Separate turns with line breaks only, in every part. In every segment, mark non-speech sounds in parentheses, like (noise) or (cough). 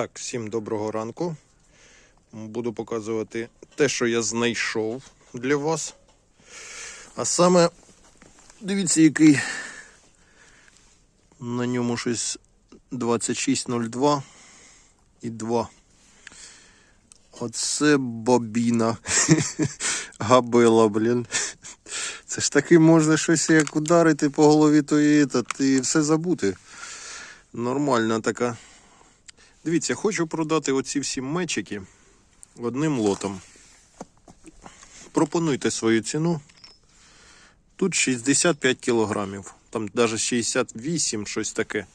Так, всім доброго ранку. Буду показувати те, що я знайшов для вас. А саме, дивіться, який на ньому щось 2602 і 2. Оце бобіна. (laughs) Габела, блін. Це ж таки можна щось як ударити по голові, то та, і все забути. Нормальна така. Дивіться, хочу продати оці всі мечики одним лотом. Пропонуйте свою ціну. Тут 65 кілограмів, там навіть 68, щось таке.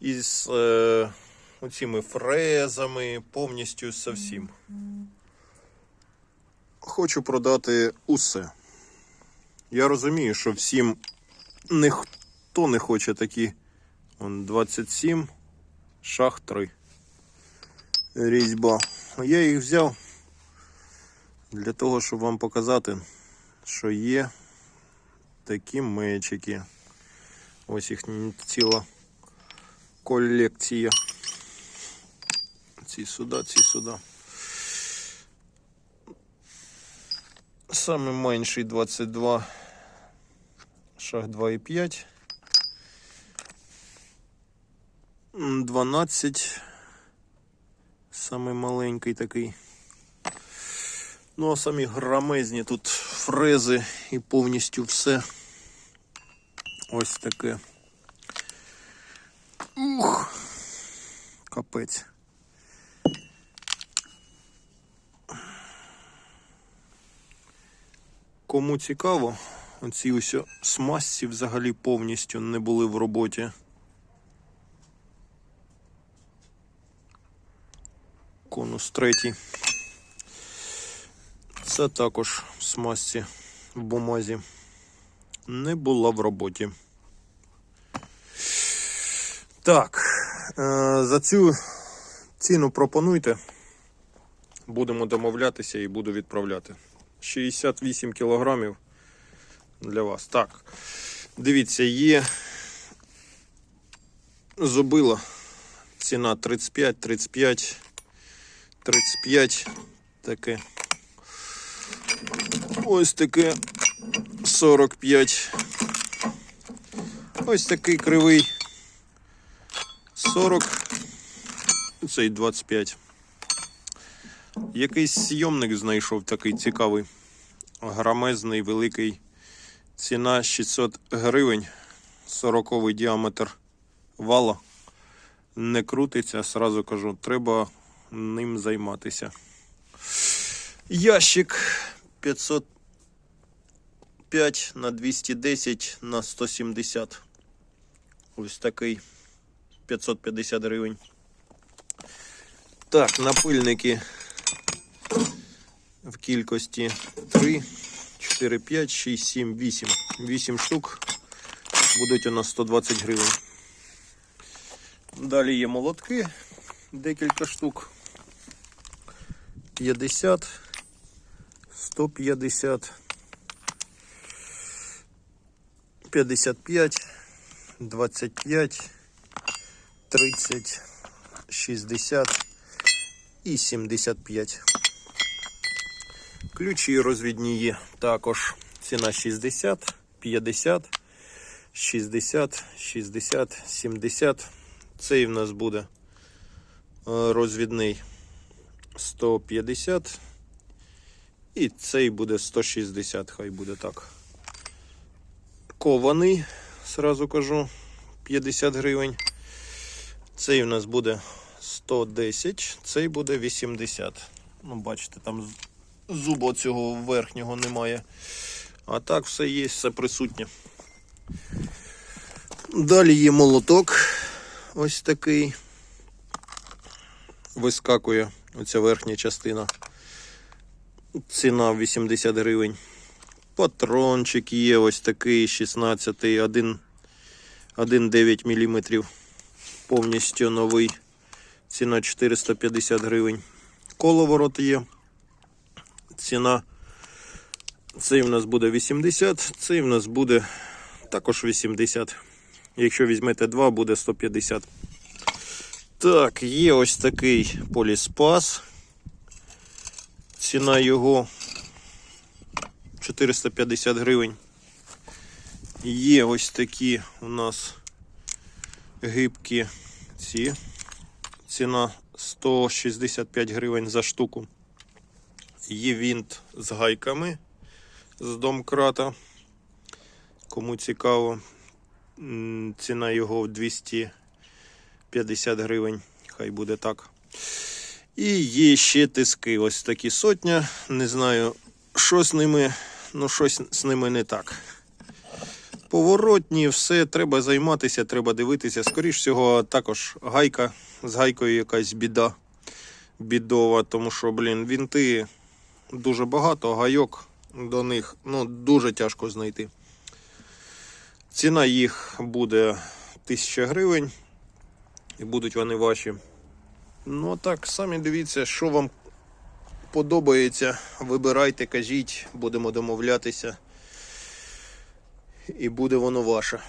Із е, оціми фрезами, повністю со всім. Хочу продати усе. Я розумію, що всім ніхто не хоче такі. Он 27, шах 3. Різьба. Я їх взяв для того, щоб вам показати, що є такі мечики. Ось їх ціла колекція. Ці сюди, ці сюди. Саме менший 22, шах 2,5. 12. Самий маленький такий. Ну, а самі грамезні тут фрези і повністю все. Ось таке. Ух! Капець. Кому цікаво, оці ось смазці взагалі повністю не були в роботі. Конус третій. Це також в смазці в бумазі. Не була в роботі. Так, е, за цю ціну пропонуйте. Будемо домовлятися і буду відправляти. 68 кілограмів для вас. Так, дивіться, є зубила. Ціна 35, 35. 35 таке. Ось таке 45. Ось такий кривий 40. Цей 25. Якийсь зйомник знайшов такий цікавий. Грамезний, великий. Ціна 600 гривень. 40 діаметр вала. Не крутиться, сразу кажу, треба ним займатися. Ящик 505 на 210 на 170. Ось такий 550 гривень. Так, напильники в кількості 3, 4, 5, 6, 7, 8. 8 штук будуть у нас 120 гривень. Далі є молотки, декілька штук. 50, 150, 55, 25, 30, 60 і 75. Ключі розвідні є також. Ціна 60, 50, 60, 60, 70. Цей в нас буде е, розвідний 150. І цей буде 160, хай буде так. Кований, сразу кажу, 50 гривень. Цей у нас буде 110, цей буде 80. Ну, бачите, там зуба цього верхнього немає. А так все є, все присутнє. Далі є молоток. Ось такий. Вискакує оця верхня частина. Ціна 80 гривень. Патрончик є ось такий 16 1,9 мм. Повністю новий. Ціна 450 гривень. Коловорот є. Ціна. Цей в нас буде 80, цей в нас буде також 80. Якщо візьмете два, буде 150. Так, є ось такий поліспас. Ціна його 450 гривень. Є ось такі у нас гибкі ці. Ціна 165 гривень за штуку. Є вінт з гайками з домкрата. Кому цікаво, ціна його 250 гривень. Хай буде так. І є ще тиски. Ось такі сотня. Не знаю, що з ними, ну щось з ними не так. Поворотні, все, треба займатися, треба дивитися. Скоріш всього, також гайка з гайкою якась біда бідова, тому що, блін, вінти дуже багато, гайок до них ну, дуже тяжко знайти. Ціна їх буде 1000 гривень, і будуть вони ваші. Ну а так, самі дивіться, що вам подобається. Вибирайте, кажіть, будемо домовлятися. І буде воно ваше.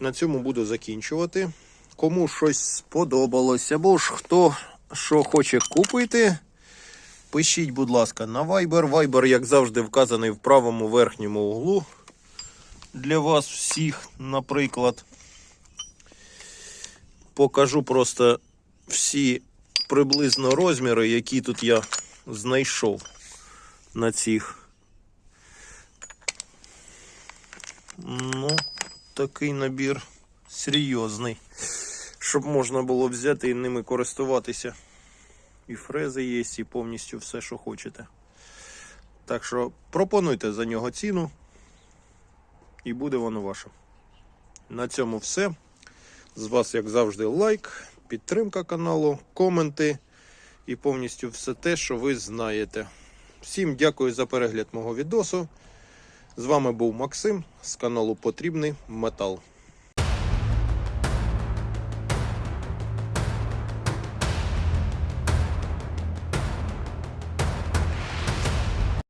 На цьому буду закінчувати. Кому щось сподобалось, або ж хто що хоче купити, пишіть, будь ласка, на Viber. Viber, як завжди, вказаний в правому верхньому углу. Для вас всіх, наприклад. Покажу просто всі приблизно розміри, які тут я знайшов на цих. Ну, такий набір серйозний, щоб можна було взяти і ними користуватися. І фрези є, і повністю все, що хочете. Так що пропонуйте за нього ціну, і буде воно ваше. На цьому все. З вас, як завжди, лайк, підтримка каналу, коменти і повністю все те, що ви знаєте. Всім дякую за перегляд мого відосу. З вами був Максим з каналу Потрібний Метал.